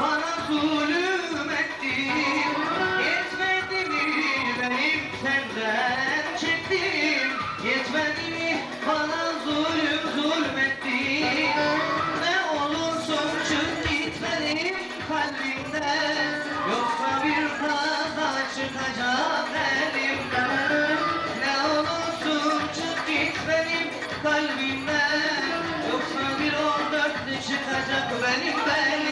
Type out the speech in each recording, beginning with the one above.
Bana zulüm ettin. Yetmedi mi benim senden çektiğim? Yetmedi mi bana zulüm zulmettin Ne olursun çık git benim kalbimden. Yoksa bir kaza çıkacak elimden. Ne olursun çık git benim kalbimden. Yoksa bir on dörtlü çıkacak benim benim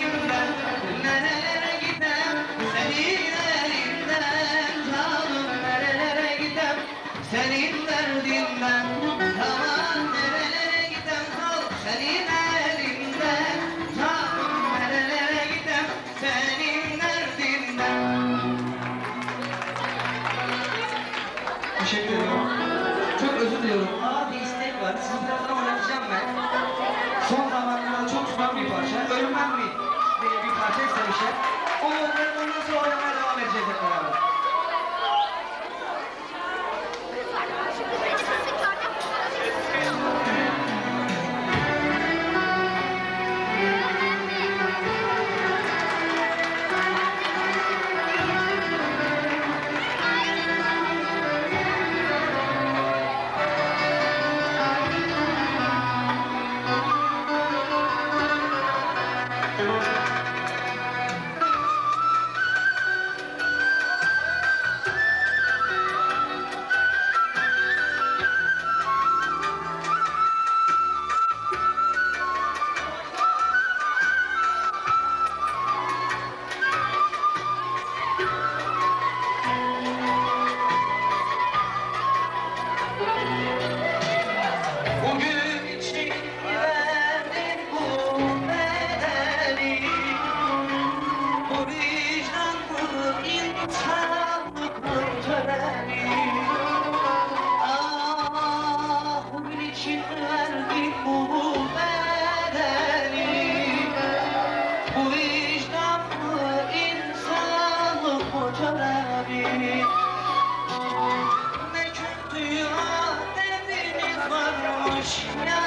Shut up.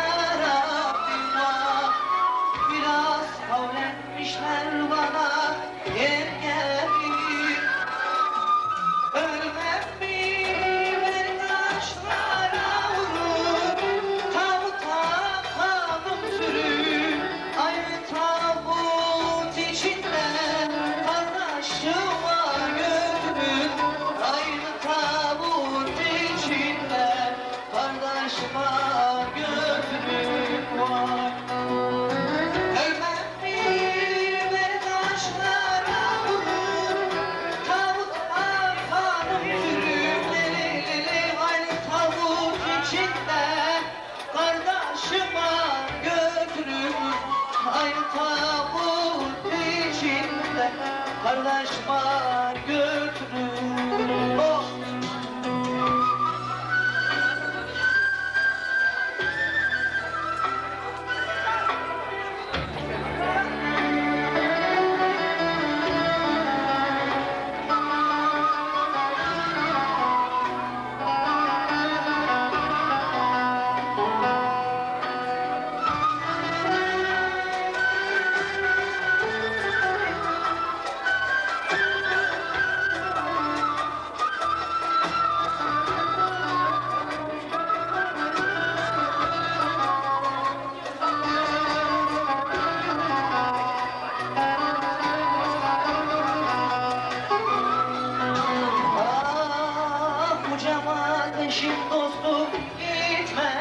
yaşamak eşim dostum gitme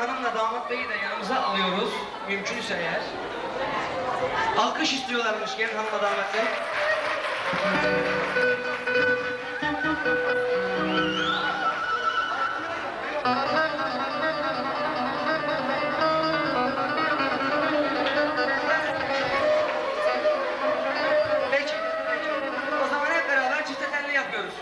hanımla damat beyi de yanımıza alıyoruz Mümkünse eğer Alkış istiyorlarmış gelin hanımla damat bey Peki, peki. O zaman hep beraber çifte telli yapıyoruz.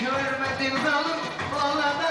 Görmedim dalım, bana